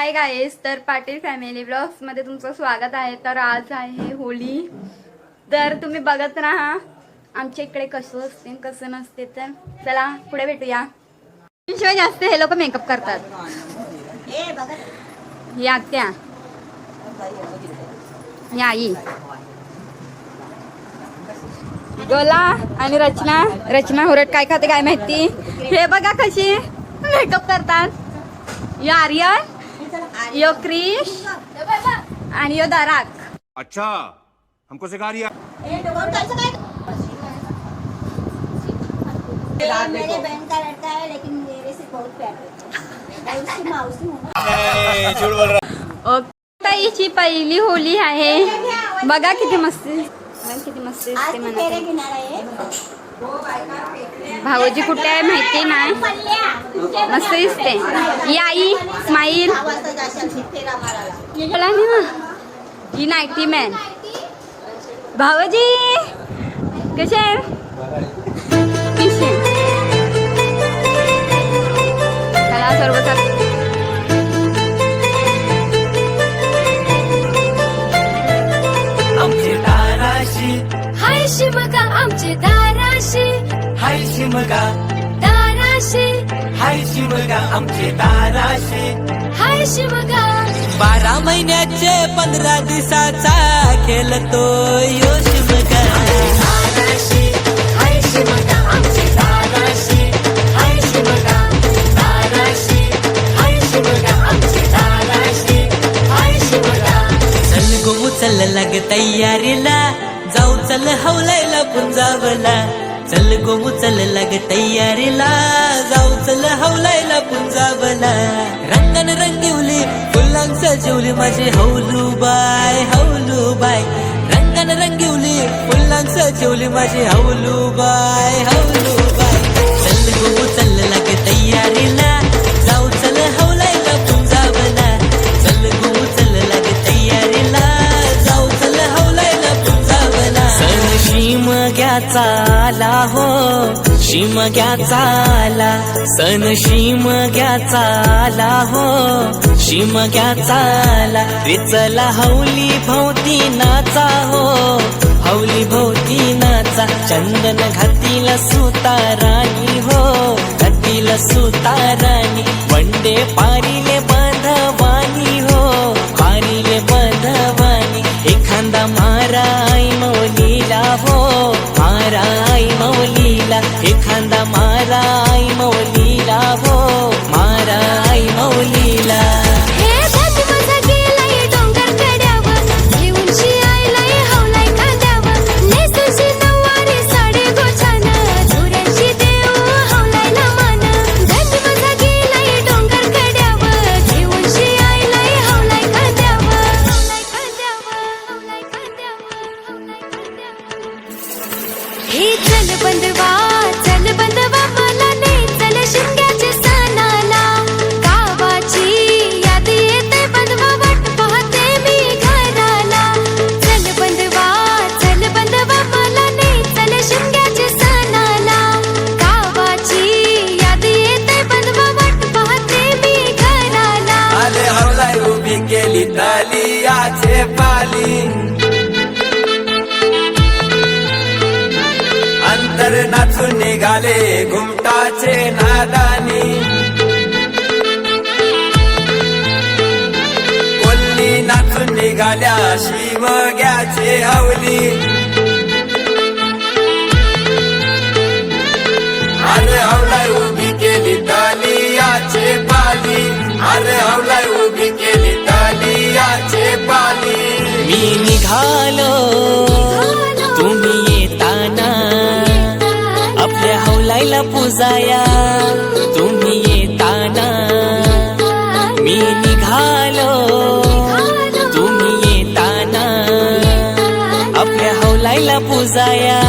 Hi guys तर Patil family ब्लॉग्समध्ये तुमचं स्वागत आहे. तर आज आहे होळी. तर तुम्ही बघत राहा. आमच्या इकडे कसं असते कसं नसते तर चला पुढे भेटूया. शिवाय जास्त हे लोक मेकअप करतात. ही आत्या. ही आई. गोला आणि रचना. रचना हुरट काय खाते काय माहिती? हे बघा कशी मेकअप करतात. यो आर्यन. यो क्रिश आणि यो दराक. अच्छा हमको सिखा रिया मेरे बहन का लड़का है। लेकिन मेरे से बहुत प्यार करता है मैं उसकी मौसी ताईची पहिली होली आहे. बघा किती मस्ती किती मस्ती म्हणा भाऊजी कुठे आहे माहिती नाही. मस्त दिसते. ही आई स्माईल. चला नि. ही नाईटी मॅन. भाऊजी कसे आहे? सर्व आमचे दाराशी. हाय आमचे दाराशी. हाय शिमगा दाराशी. हाय शिमगा आमचे दाराशी. हाय शिमगा बारा महिन्याचे पंधरा दिवसाचा खेळतो आमचे आमचे दाराशी. हाय शिमगा चल गो चल लाग तयारीला. जाऊ चल हवलायला पुंजावला चल गो चल लग तयारीला. जाऊ चल हवलायला पुंजावला. रंगन रंगिवली फुलांग सजवली माझी हौलू बाय हौलू बाय. रंगन रंगिवली फुलांग सजवली माझी हौलू बाय हौलू बाय. चल गो चल शिमग्याचा आला हो शिमग्याचा आला सण शिमग्याचा आला हो शिमग्याचा आला चाला चला हौली भोवती नाचा हो हौली भोवती नाचा चंदन घातील सुताराणी हो घातील सुताराणी वंडे पारिले बांधवानी हो पारिले बांधवानी एखादा मारा आई मौलीला हो मारा आई मौलीला एखादा मारा आई जाया तुम्ही येताना मी निघालो. तुम्ही येताना आपल्या हौलायला पुजाया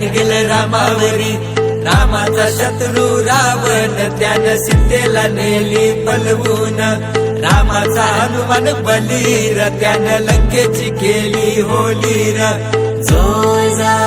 गेल रामावरी. रामाचा शत्रू रावण त्यानं सीतेला नेली बलवून रामाचा हनुमान बलीर त्यानं लंकेची केली होलीर. जो जा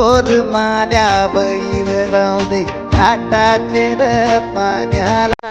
ஒரு मान्या बहिराउँदै आटा टेर पान्याला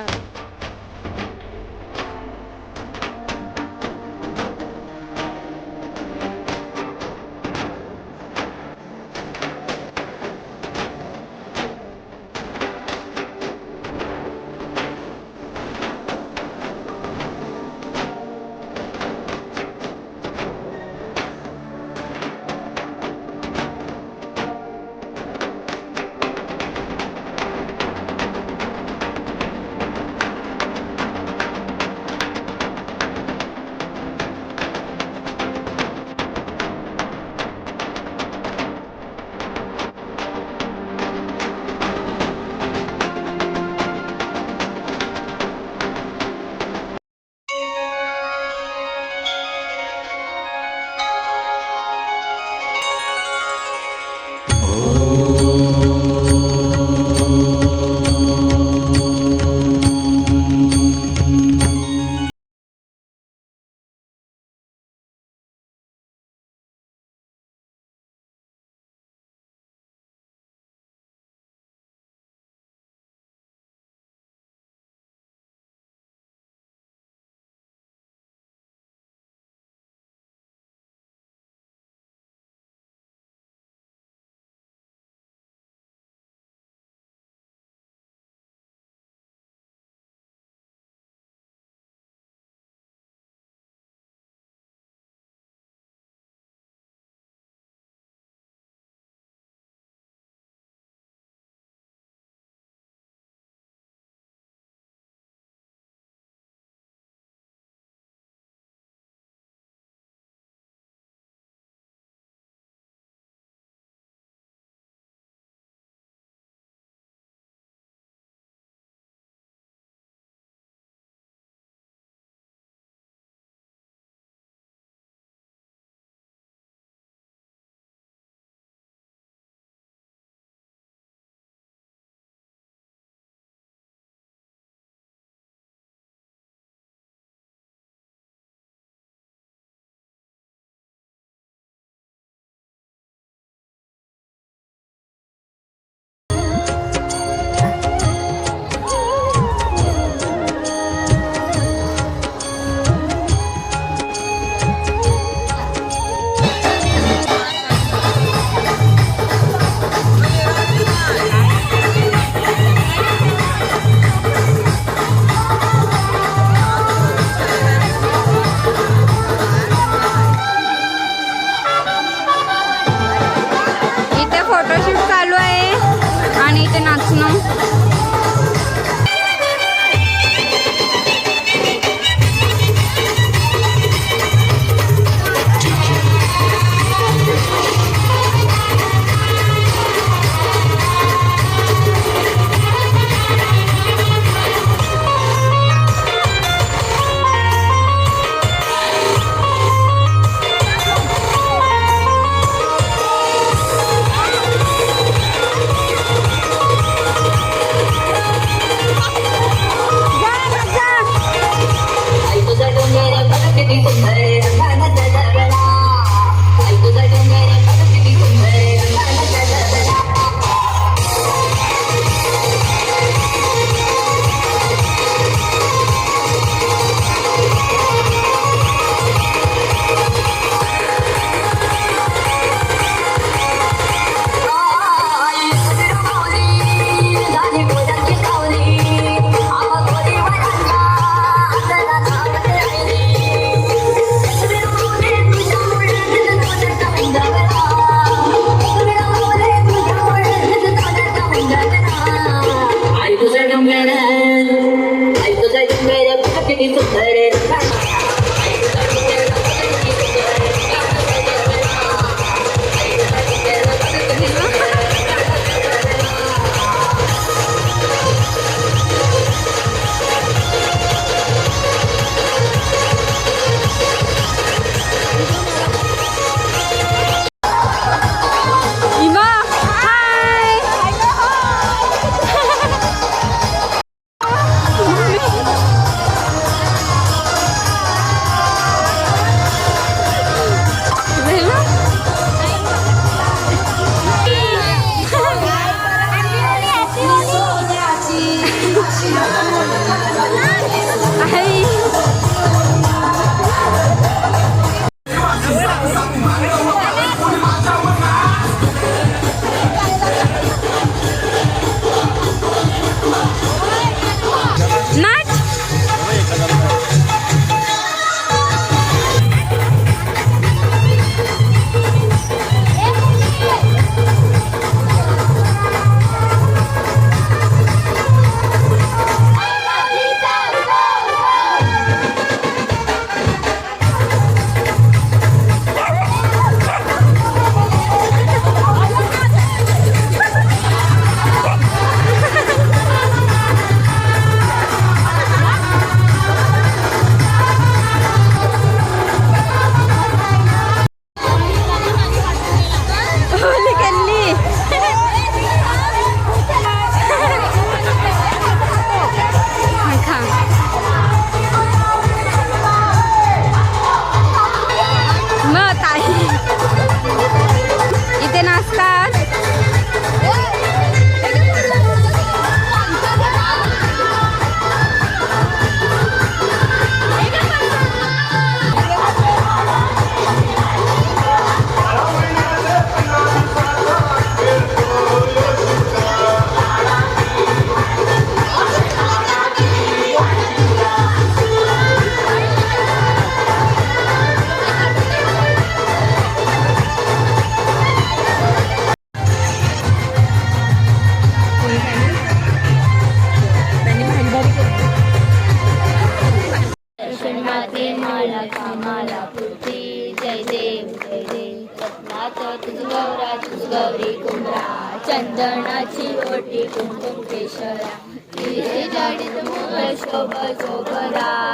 देव रत्नात तुझ गौरा गौरी कुंभरा. चंदनाची ओटी कुंकुम केशरा. तिथे जडित मुग शोभ शोभरा.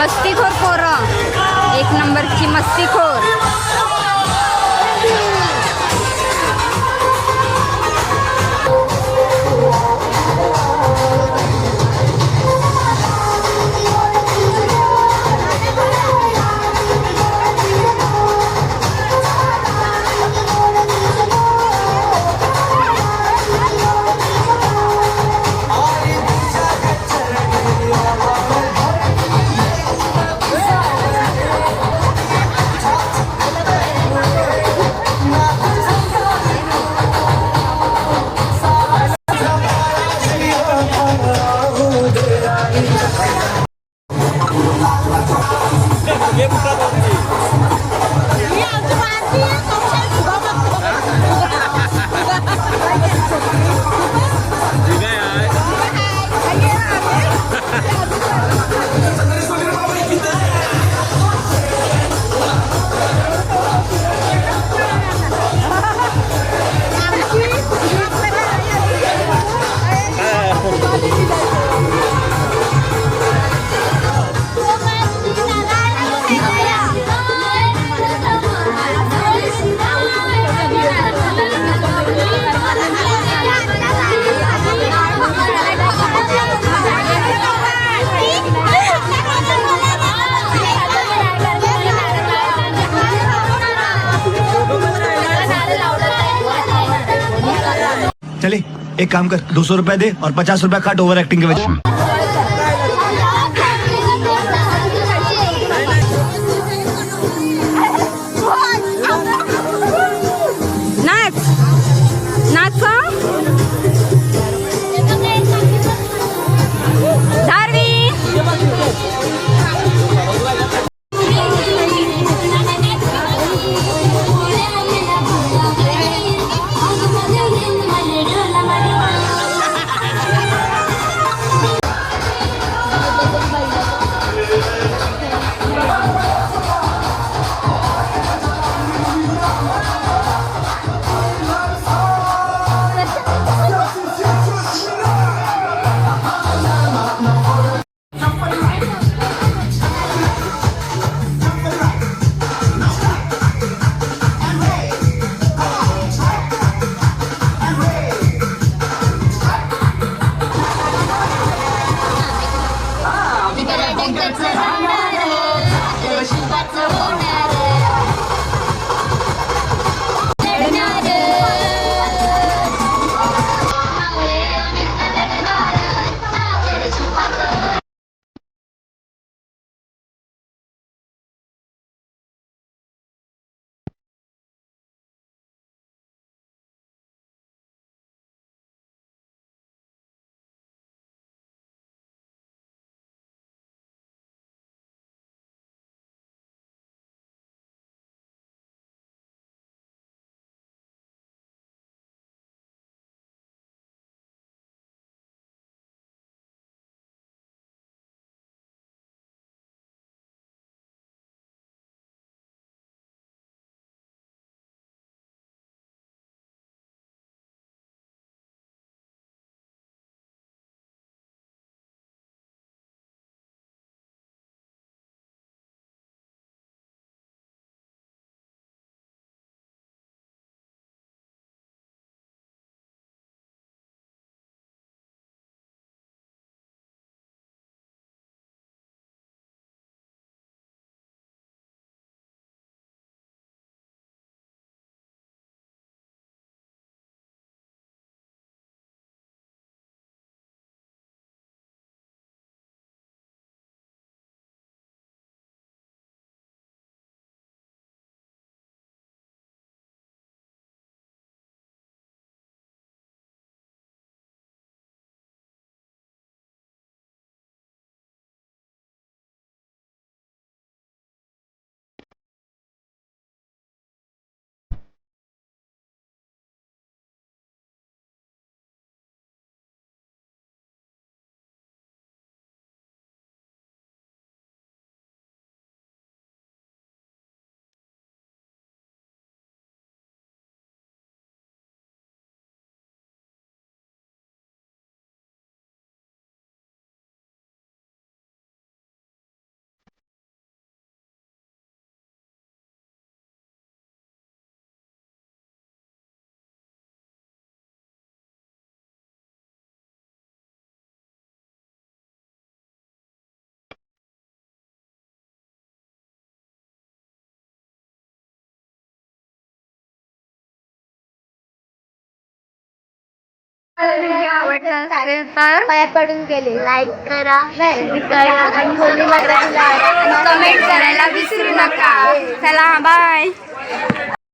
मस्तीखोर पोरं. एक नंबरची मस्तीखोर. एक काम कर दो सौ रुपए दे और पचास रुपए काट ओवर एक्टिंग के वजह It's आवडलं असेल तर पडून गेले. लाईक करा कमेंट करायला विसरू नका. चला बाय